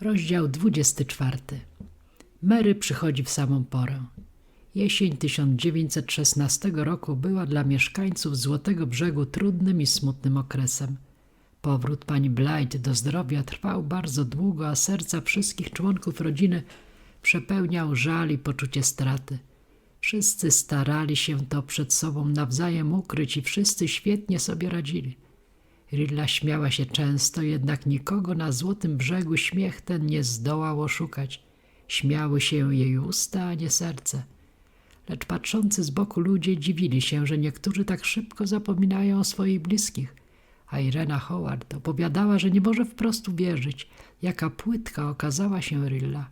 Rozdział 24. Mary przychodzi w samą porę. Jesień 1916 roku była dla mieszkańców Złotego Brzegu trudnym i smutnym okresem. Powrót pani Blight do zdrowia trwał bardzo długo, a serca wszystkich członków rodziny przepełniał żal i poczucie straty. Wszyscy starali się to przed sobą nawzajem ukryć i wszyscy świetnie sobie radzili. Rilla śmiała się często, jednak nikogo na Złotym Brzegu śmiech ten nie zdołał oszukać. Śmiały się jej usta, a nie serce. Lecz patrzący z boku ludzie dziwili się, że niektórzy tak szybko zapominają o swoich bliskich. A Irena Howard opowiadała, że nie może wprost uwierzyć, jaka płytka okazała się Rilla.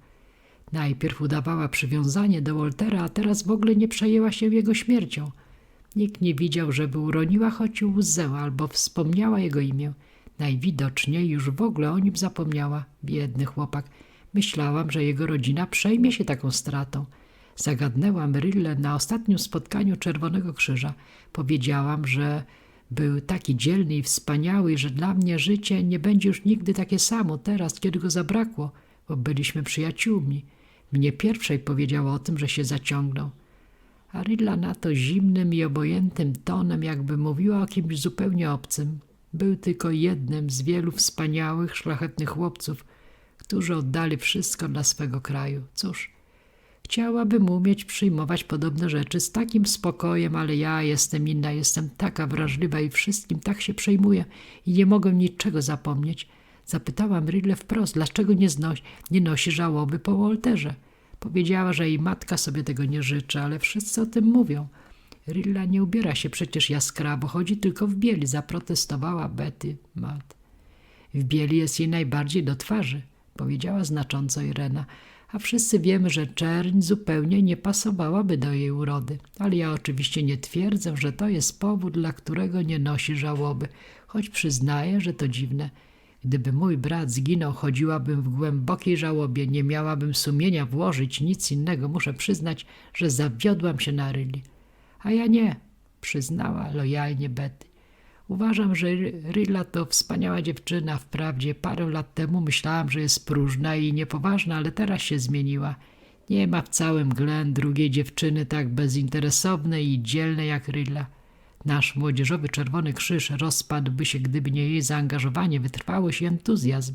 Najpierw udawała przywiązanie do Waltera, a teraz w ogóle nie przejęła się jego śmiercią. Nikt nie widział, żeby uroniła choć łzę albo wspomniała jego imię. Najwidoczniej już w ogóle o nim zapomniała. Biedny chłopak. Myślałam, że jego rodzina przejmie się taką stratą. Zagadnęłam Rillę na ostatnim spotkaniu Czerwonego Krzyża. Powiedziałam, że był taki dzielny i wspaniały, że dla mnie życie nie będzie już nigdy takie samo teraz, kiedy go zabrakło, bo byliśmy przyjaciółmi. Mnie pierwszej powiedziała o tym, że się zaciągnął. A Rilla na to zimnym i obojętnym tonem, jakby mówiła o kimś zupełnie obcym. Był tylko jednym z wielu wspaniałych, szlachetnych chłopców, którzy oddali wszystko dla swego kraju. Cóż, chciałabym umieć przyjmować podobne rzeczy z takim spokojem, ale ja jestem inna, jestem taka wrażliwa i wszystkim tak się przejmuję i nie mogę niczego zapomnieć. Zapytałam Rille wprost, dlaczego nie, znosi, nie nosi żałoby po Wolterze. Powiedziała, że jej matka sobie tego nie życzy, ale wszyscy o tym mówią. Rilla nie ubiera się przecież jaskrawo, chodzi tylko w bieli, zaprotestowała Betty Matt. W bieli jest jej najbardziej do twarzy, powiedziała znacząco Irena, a wszyscy wiemy, że czerń zupełnie nie pasowałaby do jej urody. Ale ja oczywiście nie twierdzę, że to jest powód, dla którego nie nosi żałoby, choć przyznaję, że to dziwne. Gdyby mój brat zginął, chodziłabym w głębokiej żałobie, nie miałabym sumienia włożyć nic innego. Muszę przyznać, że zawiodłam się na Ryli. A ja nie, przyznała lojalnie Betty. Uważam, że Ryla to wspaniała dziewczyna. Wprawdzie parę lat temu myślałam, że jest próżna i niepoważna, ale teraz się zmieniła. Nie ma w całym Glen drugiej dziewczyny tak bezinteresownej i dzielnej jak Ryla. Nasz młodzieżowy Czerwony Krzyż rozpadłby się, gdyby nie jej zaangażowanie, wytrwałość i entuzjazm.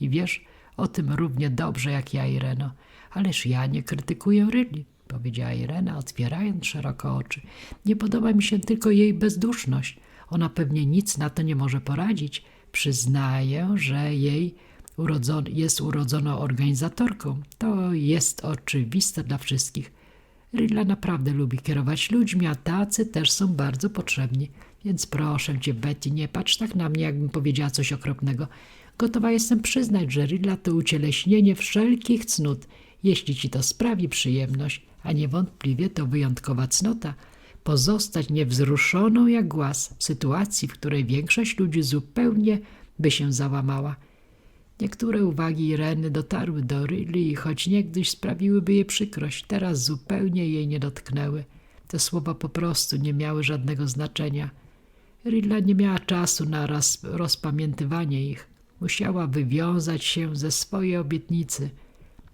I wiesz o tym równie dobrze jak ja, Ireno. Ależ ja nie krytykuję Ryli, powiedziała Irena, otwierając szeroko oczy. Nie podoba mi się tylko jej bezduszność. Ona pewnie nic na to nie może poradzić. Przyznaję, że jej urodzon jest urodzoną organizatorką. To jest oczywiste dla wszystkich. Rilla naprawdę lubi kierować ludźmi, a tacy też są bardzo potrzebni. Więc proszę cię, Betty, nie patrz tak na mnie, jakbym powiedziała coś okropnego. Gotowa jestem przyznać, że Rilla to ucieleśnienie wszelkich cnót, jeśli ci to sprawi przyjemność, a niewątpliwie to wyjątkowa cnota. Pozostać niewzruszoną jak głaz w sytuacji, w której większość ludzi zupełnie by się załamała. Niektóre uwagi Ireny dotarły do Rilli i choć niegdyś sprawiłyby jej przykrość, teraz zupełnie jej nie dotknęły. Te słowa po prostu nie miały żadnego znaczenia. Rilla nie miała czasu na rozpamiętywanie ich. Musiała wywiązać się ze swojej obietnicy.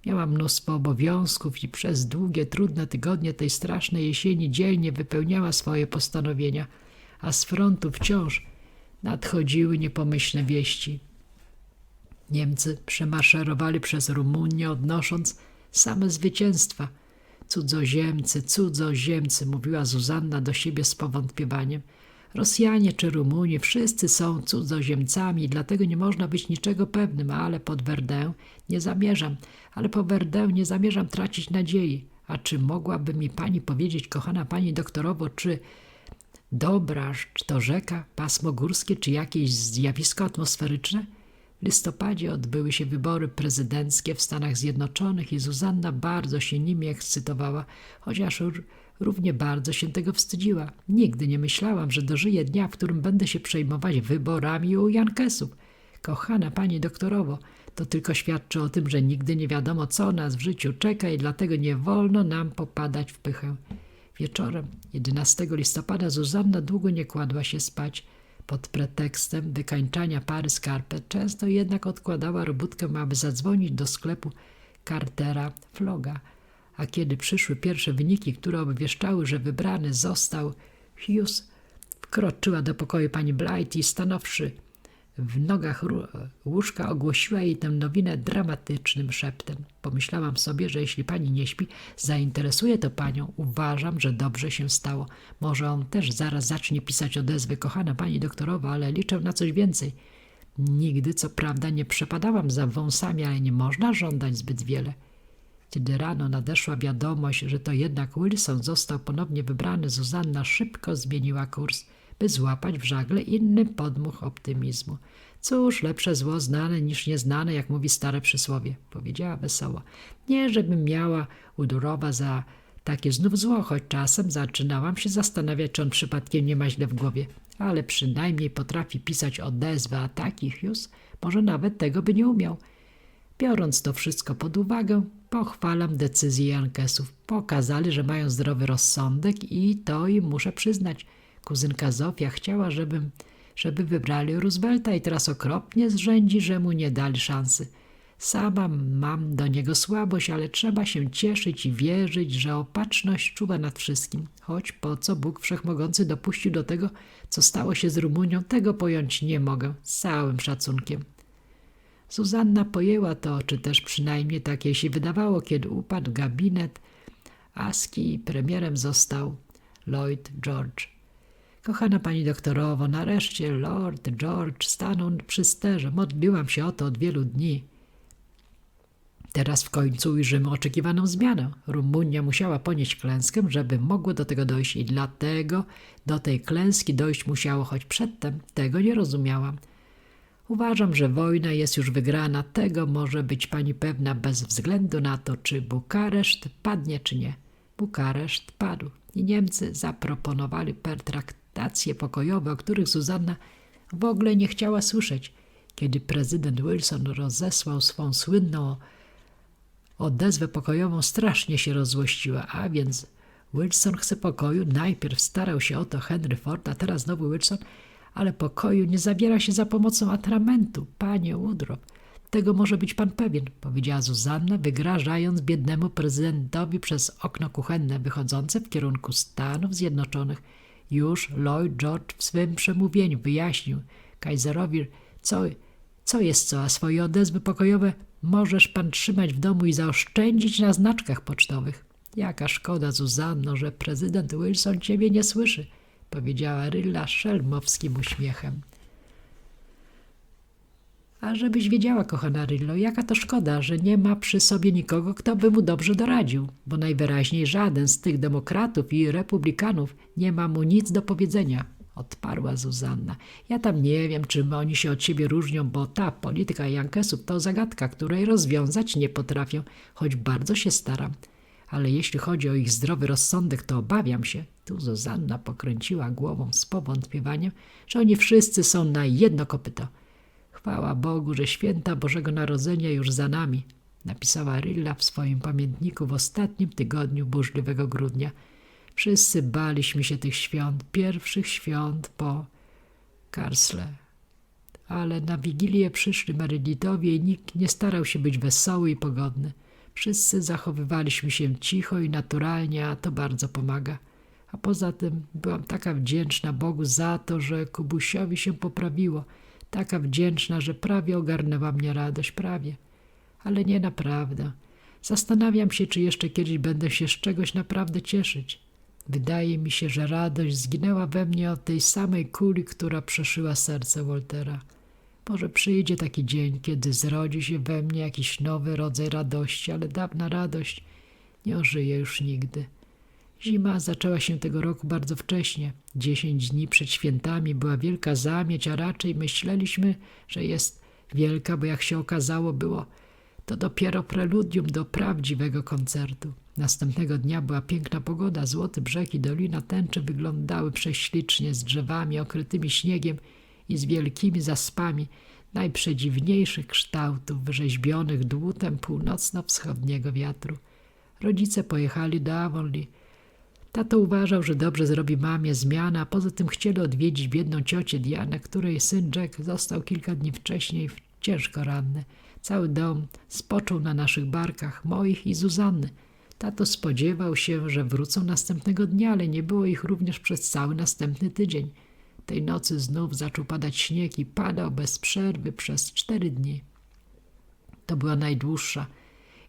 Miała mnóstwo obowiązków i przez długie, trudne tygodnie tej strasznej jesieni dzielnie wypełniała swoje postanowienia, a z frontu wciąż nadchodziły niepomyślne wieści. Niemcy przemaszerowali przez Rumunię, odnosząc same zwycięstwa. Cudzoziemcy, cudzoziemcy, mówiła Zuzanna do siebie z powątpiewaniem. Rosjanie czy Rumuni, wszyscy są cudzoziemcami, dlatego nie można być niczego pewnym, ale pod Verdun nie zamierzam, ale po Verdun nie zamierzam tracić nadziei. A czy mogłaby mi pani powiedzieć, kochana pani doktorowo, czy Dobraż, czy to rzeka, pasmo górskie, czy jakieś zjawisko atmosferyczne? W listopadzie odbyły się wybory prezydenckie w Stanach Zjednoczonych i Zuzanna bardzo się nimi ekscytowała, chociaż równie bardzo się tego wstydziła. Nigdy nie myślałam, że dożyję dnia, w którym będę się przejmować wyborami u Jankesów. Kochana pani doktorowo, to tylko świadczy o tym, że nigdy nie wiadomo, co nas w życiu czeka i dlatego nie wolno nam popadać w pychę. Wieczorem 11 listopada Zuzanna długo nie kładła się spać. Pod pretekstem wykańczania pary skarpet często jednak odkładała robótkę, aby zadzwonić do sklepu Cartera Floga. A kiedy przyszły pierwsze wyniki, które obwieszczały, że wybrany został Hughes, wkroczyła do pokoju pani Blight i stanowszy w nogach łóżka ogłosiła jej tę nowinę dramatycznym szeptem. Pomyślałam sobie, że jeśli pani nie śpi, zainteresuje to panią. Uważam, że dobrze się stało. Może on też zaraz zacznie pisać odezwy. Kochana pani doktorowa, ale liczę na coś więcej. Nigdy, co prawda, nie przepadałam za wąsami, ale nie można żądać zbyt wiele. Kiedy rano nadeszła wiadomość, że to jednak Wilson został ponownie wybrany, Zuzanna szybko zmieniła kurs, by złapać w żagle inny podmuch optymizmu. Cóż, lepsze zło znane niż nieznane, jak mówi stare przysłowie, powiedziała wesoło. Nie, żebym miała udurowa za takie znów zło, choć czasem zaczynałam się zastanawiać, czy on przypadkiem nie ma źle w głowie. Ale przynajmniej potrafi pisać odezwy, a taki Hughes może nawet tego by nie umiał. Biorąc to wszystko pod uwagę, pochwalam decyzję Jankesów. Pokazali, że mają zdrowy rozsądek i to im muszę przyznać. Kuzynka Zofia chciała, żebym, żeby wybrali Roosevelta i teraz okropnie zrzędzi, że mu nie dali szansy. Sama mam do niego słabość, ale trzeba się cieszyć i wierzyć, że opatrzność czuwa nad wszystkim. Choć po co Bóg Wszechmogący dopuścił do tego, co stało się z Rumunią, tego pojąć nie mogę, z całym szacunkiem. Zuzanna pojęła to, czy też przynajmniej tak jej się wydawało, kiedy upadł gabinet Aski i premierem został Lloyd George. Kochana pani doktorowo, nareszcie Lord George stanął przy sterze. Modliłam się o to od wielu dni. Teraz w końcu ujrzymy oczekiwaną zmianę. Rumunia musiała ponieść klęskę, żeby mogło do tego dojść i dlatego do tej klęski dojść musiało, choć przedtem tego nie rozumiałam. Uważam, że wojna jest już wygrana. Tego może być pani pewna bez względu na to, czy Bukareszt padnie, czy nie. Bukareszt padł i Niemcy zaproponowali pertraktacje pokojowe, o których Zuzanna w ogóle nie chciała słyszeć. Kiedy prezydent Wilson rozesłał swą słynną odezwę pokojową, strasznie się rozłościła, a więc Wilson chce pokoju. Najpierw starał się o to Henry Ford, a teraz znowu Wilson – ale pokoju nie zabiera się za pomocą atramentu. Panie Woodrop, tego może być pan pewien, powiedziała Zuzanna, wygrażając biednemu prezydentowi przez okno kuchenne wychodzące w kierunku Stanów Zjednoczonych. Już Lloyd George w swym przemówieniu wyjaśnił Kaiserowi, co, co jest co, a swoje odezwy pokojowe możesz pan trzymać w domu i zaoszczędzić na znaczkach pocztowych. Jaka szkoda, Zuzanno, że prezydent Wilson ciebie nie słyszy powiedziała Rylla szelmowskim uśmiechem. A żebyś wiedziała, kochana Ryllo, jaka to szkoda, że nie ma przy sobie nikogo, kto by mu dobrze doradził, bo najwyraźniej żaden z tych demokratów i republikanów nie ma mu nic do powiedzenia, odparła Zuzanna. Ja tam nie wiem, czym oni się od siebie różnią, bo ta polityka Jankesów to zagadka, której rozwiązać nie potrafię, choć bardzo się staram ale jeśli chodzi o ich zdrowy rozsądek, to obawiam się, tu Zuzanna pokręciła głową z powątpiewaniem, że oni wszyscy są na jedno kopyto. Chwała Bogu, że święta Bożego Narodzenia już za nami, napisała Rilla w swoim pamiętniku w ostatnim tygodniu burzliwego grudnia. Wszyscy baliśmy się tych świąt, pierwszych świąt po Karsle. Ale na Wigilię przyszli Meredithowie i nikt nie starał się być wesoły i pogodny. Wszyscy zachowywaliśmy się cicho i naturalnie, a to bardzo pomaga. A poza tym byłam taka wdzięczna Bogu za to, że Kubusiowi się poprawiło. Taka wdzięczna, że prawie ogarnęła mnie radość, prawie. Ale nie naprawdę. Zastanawiam się, czy jeszcze kiedyś będę się z czegoś naprawdę cieszyć. Wydaje mi się, że radość zginęła we mnie od tej samej kuli, która przeszyła serce Waltera. Może przyjdzie taki dzień, kiedy zrodzi się we mnie jakiś nowy rodzaj radości, ale dawna radość nie ożyje już nigdy. Zima zaczęła się tego roku bardzo wcześnie. Dziesięć dni przed świętami była wielka zamieć, a raczej myśleliśmy, że jest wielka, bo jak się okazało, było to dopiero preludium do prawdziwego koncertu. Następnego dnia była piękna pogoda, złoty brzeg i dolina tęczy wyglądały prześlicznie z drzewami okrytymi śniegiem i z wielkimi zaspami najprzedziwniejszych kształtów wyrzeźbionych dłutem północno-wschodniego wiatru. Rodzice pojechali do Avonlea. Tato uważał, że dobrze zrobi mamie zmiana, poza tym chcieli odwiedzić biedną ciocię Dianę, której syn Jack został kilka dni wcześniej ciężko ranny. Cały dom spoczął na naszych barkach, moich i Zuzanny. Tato spodziewał się, że wrócą następnego dnia, ale nie było ich również przez cały następny tydzień. Tej nocy znów zaczął padać śnieg i padał bez przerwy przez cztery dni. To była najdłuższa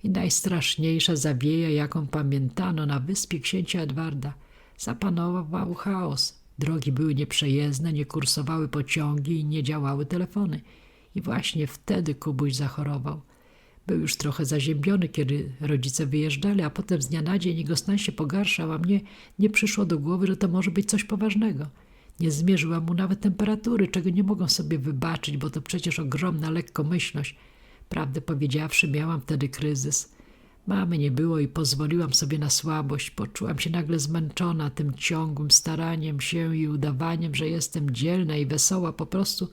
i najstraszniejsza zawieja, jaką pamiętano na wyspie księcia Edwarda. Zapanował chaos. Drogi były nieprzejezdne, nie kursowały pociągi i nie działały telefony. I właśnie wtedy Kubuś zachorował. Był już trochę zaziębiony, kiedy rodzice wyjeżdżali, a potem z dnia na dzień jego stan się pogarszał, a mnie nie przyszło do głowy, że to może być coś poważnego. Nie zmierzyłam mu nawet temperatury, czego nie mogą sobie wybaczyć, bo to przecież ogromna lekkomyślność. Prawdę powiedziawszy, miałam wtedy kryzys. Mamy nie było i pozwoliłam sobie na słabość. Poczułam się nagle zmęczona tym ciągłym staraniem się i udawaniem, że jestem dzielna i wesoła. Po prostu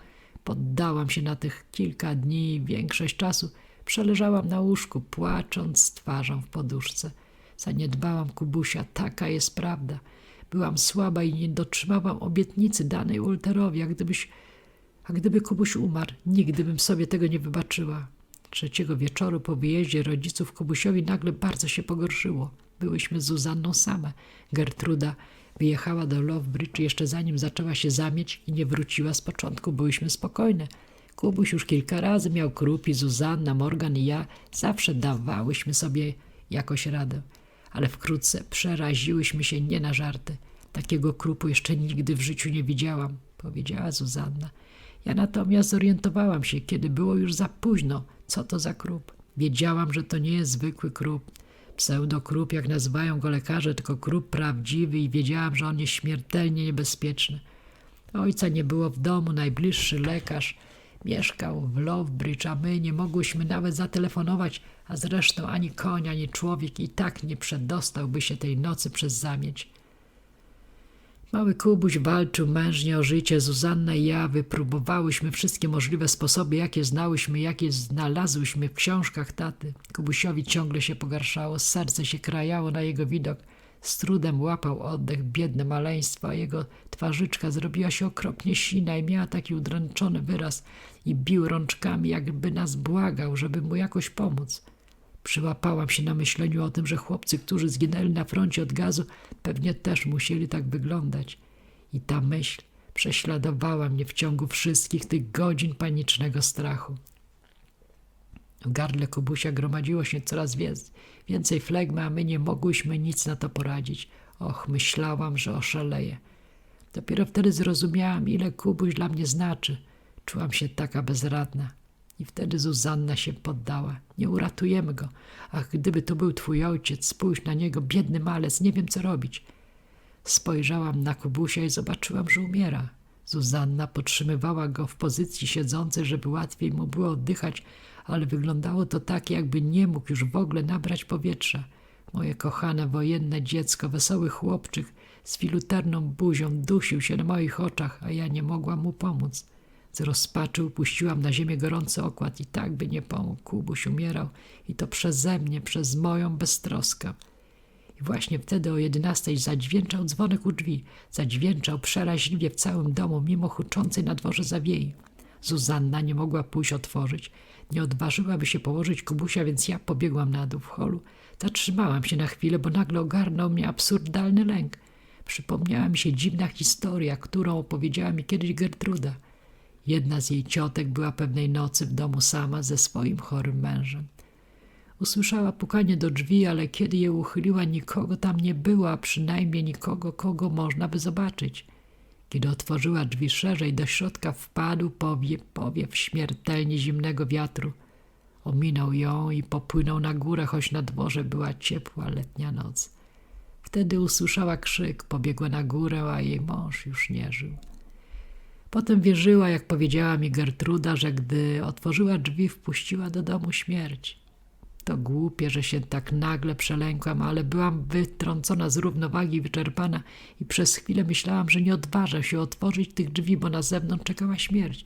poddałam się na tych kilka dni większość czasu przeleżałam na łóżku, płacząc z twarzą w poduszce. Zaniedbałam Kubusia, taka jest prawda. Byłam słaba i nie dotrzymałam obietnicy danej Ulterowi, a gdybyś, a gdyby Kubuś umarł, nigdy bym sobie tego nie wybaczyła. Trzeciego wieczoru po wyjeździe rodziców Kubusiowi nagle bardzo się pogorszyło. Byłyśmy z Zuzanną same. Gertruda wyjechała do Lovebridge jeszcze zanim zaczęła się zamieć i nie wróciła z początku. Byłyśmy spokojne. Kubuś już kilka razy miał krupi, Zuzanna, Morgan i ja zawsze dawałyśmy sobie jakoś radę. Ale wkrótce przeraziłyśmy się nie na żarty. Takiego krupu jeszcze nigdy w życiu nie widziałam, powiedziała Zuzanna. Ja natomiast zorientowałam się, kiedy było już za późno, co to za krup. Wiedziałam, że to nie jest zwykły krup. Pseudokrup, jak nazywają go lekarze, tylko krup prawdziwy i wiedziałam, że on jest śmiertelnie niebezpieczny. Ojca nie było w domu, najbliższy lekarz mieszkał w Lovebridge, a my nie mogłyśmy nawet zatelefonować, a zresztą ani koń, ani człowiek i tak nie przedostałby się tej nocy przez zamieć. Mały Kubuś walczył mężnie o życie. Zuzanna i ja wypróbowałyśmy wszystkie możliwe sposoby, jakie znałyśmy, jakie znalazłyśmy w książkach taty. Kubusiowi ciągle się pogarszało, serce się krajało na jego widok. Z trudem łapał oddech biedne maleństwo, a jego twarzyczka zrobiła się okropnie sina i miała taki udręczony wyraz i bił rączkami, jakby nas błagał, żeby mu jakoś pomóc. Przyłapałam się na myśleniu o tym, że chłopcy, którzy zginęli na froncie od gazu, pewnie też musieli tak wyglądać. I ta myśl prześladowała mnie w ciągu wszystkich tych godzin panicznego strachu. W gardle Kubusia gromadziło się coraz więcej flegmy, a my nie mogłyśmy nic na to poradzić. Och, myślałam, że oszaleję. Dopiero wtedy zrozumiałam, ile Kubuś dla mnie znaczy. Czułam się taka bezradna. I wtedy Zuzanna się poddała. Nie uratujemy go. Ach, gdyby to był twój ojciec, spójrz na niego, biedny malec, nie wiem co robić. Spojrzałam na Kubusia i zobaczyłam, że umiera. Zuzanna podtrzymywała go w pozycji siedzącej, żeby łatwiej mu było oddychać, ale wyglądało to tak, jakby nie mógł już w ogóle nabrać powietrza. Moje kochane wojenne dziecko, wesoły chłopczyk z filuterną buzią dusił się na moich oczach, a ja nie mogłam mu pomóc. Z rozpaczy upuściłam na ziemię gorący okład i tak by nie pomógł. Kubuś umierał i to przeze mnie, przez moją beztroskę. I właśnie wtedy o jedenastej zadźwięczał dzwonek u drzwi. Zadźwięczał przeraźliwie w całym domu, mimo huczącej na dworze zawiei. Zuzanna nie mogła pójść otworzyć. Nie odważyłaby się położyć Kubusia, więc ja pobiegłam na dół w holu. Zatrzymałam się na chwilę, bo nagle ogarnął mnie absurdalny lęk. Przypomniała mi się dziwna historia, którą opowiedziała mi kiedyś Gertruda. Jedna z jej ciotek była pewnej nocy w domu sama ze swoim chorym mężem. Usłyszała pukanie do drzwi, ale kiedy je uchyliła, nikogo tam nie było, a przynajmniej nikogo, kogo można by zobaczyć. Kiedy otworzyła drzwi szerzej, do środka wpadł powie, powiew śmiertelnie zimnego wiatru. Ominął ją i popłynął na górę, choć na dworze była ciepła letnia noc. Wtedy usłyszała krzyk, pobiegła na górę, a jej mąż już nie żył. Potem wierzyła, jak powiedziała mi Gertruda, że gdy otworzyła drzwi, wpuściła do domu śmierć. To głupie, że się tak nagle przelękłam, ale byłam wytrącona z równowagi, wyczerpana i przez chwilę myślałam, że nie odważę się otworzyć tych drzwi, bo na zewnątrz czekała śmierć.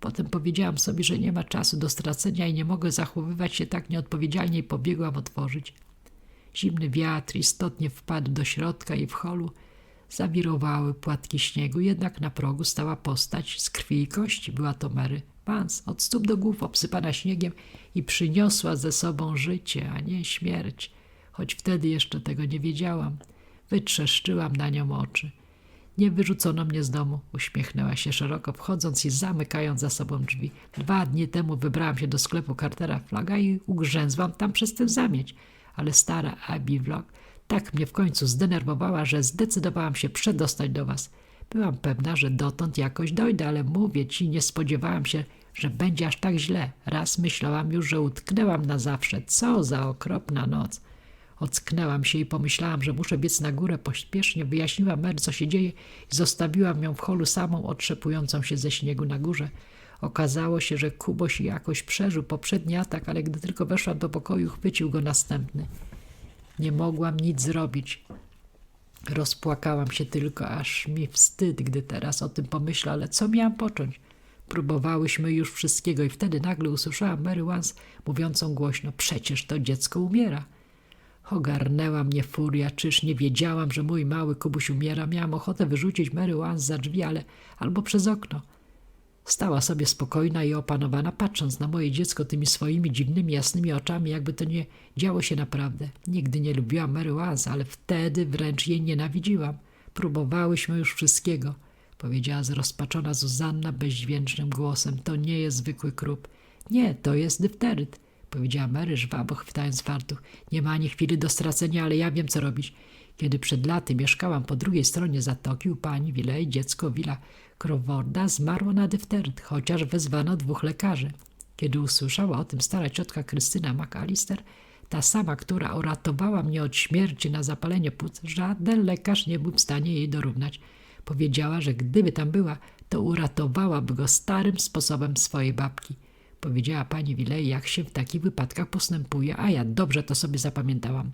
Potem powiedziałam sobie, że nie ma czasu do stracenia i nie mogę zachowywać się tak nieodpowiedzialnie i pobiegłam otworzyć. Zimny wiatr istotnie wpadł do środka i w holu zawirowały płatki śniegu, jednak na progu stała postać z krwi i kości. Była to Mary Vance, od stóp do głów obsypana śniegiem i przyniosła ze sobą życie, a nie śmierć, choć wtedy jeszcze tego nie wiedziałam. Wytrzeszczyłam na nią oczy. Nie wyrzucono mnie z domu, uśmiechnęła się szeroko, wchodząc i zamykając za sobą drzwi. Dwa dni temu wybrałam się do sklepu Cartera Flaga i ugrzęzłam tam przez tę zamieć, ale stara Abby Vlog tak mnie w końcu zdenerwowała, że zdecydowałam się przedostać do was. Byłam pewna, że dotąd jakoś dojdę, ale mówię ci, nie spodziewałam się, że będzie aż tak źle. Raz myślałam już, że utknęłam na zawsze. Co za okropna noc. Ocknęłam się i pomyślałam, że muszę biec na górę. Pośpiesznie wyjaśniłam Mer, co się dzieje i zostawiłam ją w holu samą, otrzepującą się ze śniegu na górze. Okazało się, że Kuboś jakoś przeżył poprzedni atak, ale gdy tylko weszłam do pokoju, chwycił go następny. Nie mogłam nic zrobić. Rozpłakałam się tylko, aż mi wstyd, gdy teraz o tym pomyślę, ale co miałam począć? Próbowałyśmy już wszystkiego i wtedy nagle usłyszałam Mary Wans mówiącą głośno, przecież to dziecko umiera. Ogarnęła mnie furia, czyż nie wiedziałam, że mój mały Kubuś umiera. Miałam ochotę wyrzucić Mary Wans za drzwi, ale albo przez okno. Stała sobie spokojna i opanowana, patrząc na moje dziecko tymi swoimi dziwnymi, jasnymi oczami, jakby to nie działo się naprawdę. Nigdy nie lubiłam Mary Wans, ale wtedy wręcz jej nienawidziłam. Próbowałyśmy już wszystkiego, powiedziała zrozpaczona Zuzanna bezdźwięcznym głosem. To nie jest zwykły krób. Nie, to jest dyfteryt, powiedziała Mary żwawo, chwytając fartuch. Nie ma ani chwili do stracenia, ale ja wiem, co robić. Kiedy przed laty mieszkałam po drugiej stronie zatoki u pani Wilej, dziecko Wila Crawforda zmarło na dyfteryt, chociaż wezwano dwóch lekarzy. Kiedy usłyszała o tym stara ciotka Krystyna McAllister, ta sama, która uratowała mnie od śmierci na zapalenie płuc, żaden lekarz nie był w stanie jej dorównać. Powiedziała, że gdyby tam była, to uratowałaby go starym sposobem swojej babki. Powiedziała pani Wilej, jak się w takich wypadkach postępuje, a ja dobrze to sobie zapamiętałam.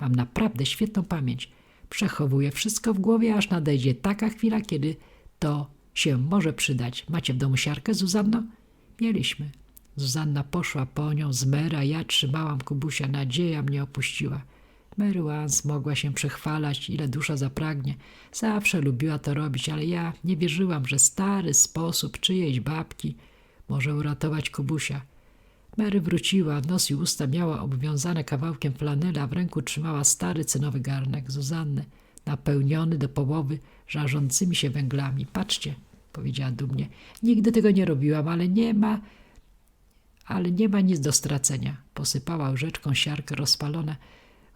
Mam naprawdę świetną pamięć. Przechowuję wszystko w głowie, aż nadejdzie taka chwila, kiedy to się może przydać. Macie w domu siarkę, Zuzanno? Mieliśmy. Zuzanna poszła po nią z Mera, ja trzymałam Kubusia. Nadzieja mnie opuściła. Mary Wans mogła się przechwalać, ile dusza zapragnie. Zawsze lubiła to robić, ale ja nie wierzyłam, że stary sposób czyjejś babki może uratować Kubusia. Mary wróciła, nos i usta miała obwiązane kawałkiem flanela, w ręku trzymała stary cynowy garnek Zuzanny, napełniony do połowy żarzącymi się węglami. Patrzcie, powiedziała dumnie, nigdy tego nie robiłam, ale nie ma, ale nie ma nic do stracenia. Posypała łyżeczką siarkę rozpalone,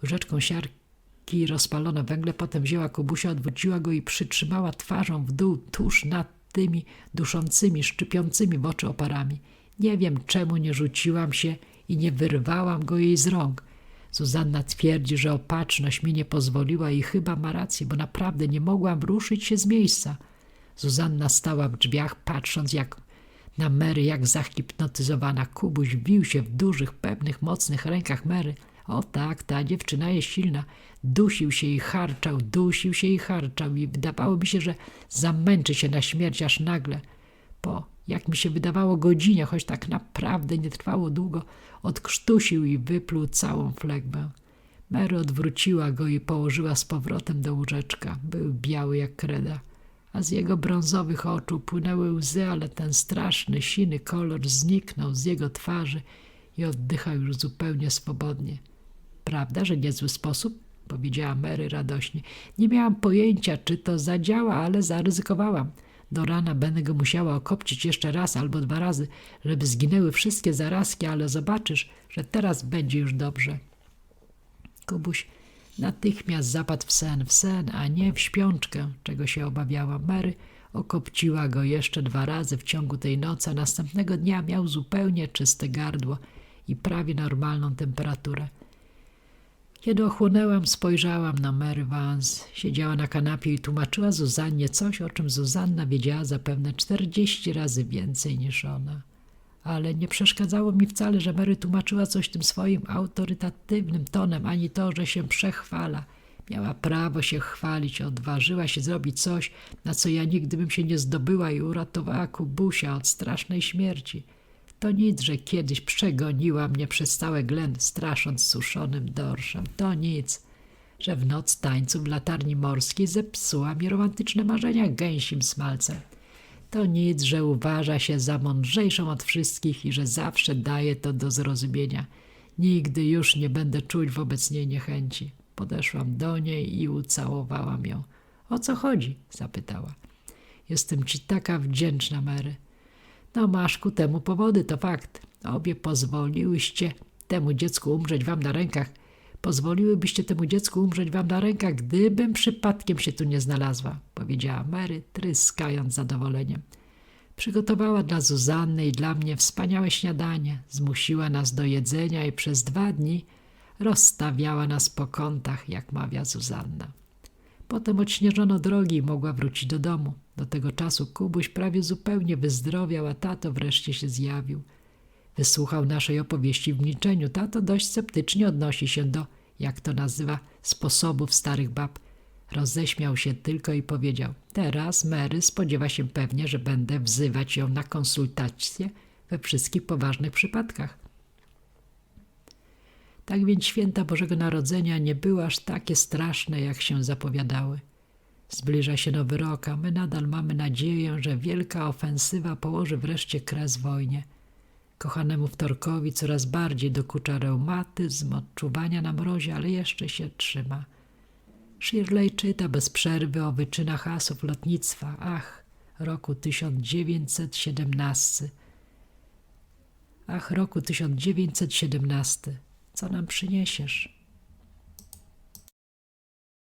łyżeczką siarki rozpalone węgle, potem wzięła kubusia, odwróciła go i przytrzymała twarzą w dół, tuż nad tymi duszącymi, szczypiącymi w oczy oparami. Nie wiem, czemu nie rzuciłam się i nie wyrwałam go jej z rąk. Zuzanna twierdzi, że opatrzność mi nie pozwoliła i chyba ma rację, bo naprawdę nie mogłam ruszyć się z miejsca. Zuzanna stała w drzwiach, patrząc jak na Mary, jak zahipnotyzowana. Kubuś wił się w dużych, pewnych, mocnych rękach Mary. O tak, ta dziewczyna jest silna. Dusił się i harczał, dusił się i harczał i wydawało mi się, że zamęczy się na śmierć, aż nagle po jak mi się wydawało, godzinie, choć tak naprawdę nie trwało długo, odkrztusił i wypluł całą flegmę. Mary odwróciła go i położyła z powrotem do łóżeczka. Był biały jak kreda, a z jego brązowych oczu płynęły łzy, ale ten straszny, siny kolor zniknął z jego twarzy i oddychał już zupełnie swobodnie. Prawda, że niezły sposób? powiedziała Mary radośnie. Nie miałam pojęcia, czy to zadziała, ale zaryzykowałam. Do rana będę go musiała okopcić jeszcze raz albo dwa razy, żeby zginęły wszystkie zarazki, ale zobaczysz, że teraz będzie już dobrze. Kubuś natychmiast zapadł w sen, w sen, a nie w śpiączkę, czego się obawiała Mary. Okopciła go jeszcze dwa razy w ciągu tej nocy, a następnego dnia miał zupełnie czyste gardło i prawie normalną temperaturę. Kiedy ochłonęłam, spojrzałam na Mary Vance. Siedziała na kanapie i tłumaczyła Zuzannie coś, o czym Zuzanna wiedziała zapewne czterdzieści razy więcej niż ona. Ale nie przeszkadzało mi wcale, że Mary tłumaczyła coś tym swoim autorytatywnym tonem, ani to, że się przechwala. Miała prawo się chwalić, odważyła się zrobić coś, na co ja nigdy bym się nie zdobyła i uratowała Kubusia od strasznej śmierci. To nic, że kiedyś przegoniła mnie przez całe glen, strasząc suszonym dorszem. To nic, że w noc tańców w latarni morskiej zepsuła mi romantyczne marzenia gęsim smalcem. To nic, że uważa się za mądrzejszą od wszystkich i że zawsze daje to do zrozumienia. Nigdy już nie będę czuć wobec niej niechęci. Podeszłam do niej i ucałowałam ją. O co chodzi? zapytała. Jestem ci taka wdzięczna, Mary. No masz ku temu powody, to fakt. Obie pozwoliłyście temu dziecku umrzeć wam na rękach. Pozwoliłybyście temu dziecku umrzeć wam na rękach, gdybym przypadkiem się tu nie znalazła, powiedziała Mary, tryskając zadowoleniem. Przygotowała dla Zuzanny i dla mnie wspaniałe śniadanie, zmusiła nas do jedzenia i przez dwa dni rozstawiała nas po kątach, jak mawia Zuzanna. Potem odśnieżono drogi i mogła wrócić do domu. Do tego czasu Kubuś prawie zupełnie wyzdrowiał, a tato wreszcie się zjawił. Wysłuchał naszej opowieści w milczeniu. Tato dość sceptycznie odnosi się do, jak to nazywa, sposobów starych bab. Roześmiał się tylko i powiedział: Teraz Mary spodziewa się pewnie, że będę wzywać ją na konsultacje we wszystkich poważnych przypadkach. Tak więc święta Bożego Narodzenia nie były aż takie straszne, jak się zapowiadały. Zbliża się nowy rok, a my nadal mamy nadzieję, że wielka ofensywa położy wreszcie kres wojnie. Kochanemu wtorkowi coraz bardziej dokucza reumatyzm od czuwania na mrozie, ale jeszcze się trzyma. Shirley czyta bez przerwy o wyczynach asów lotnictwa. Ach, roku 1917. Ach, roku 1917. Co nam przyniesiesz?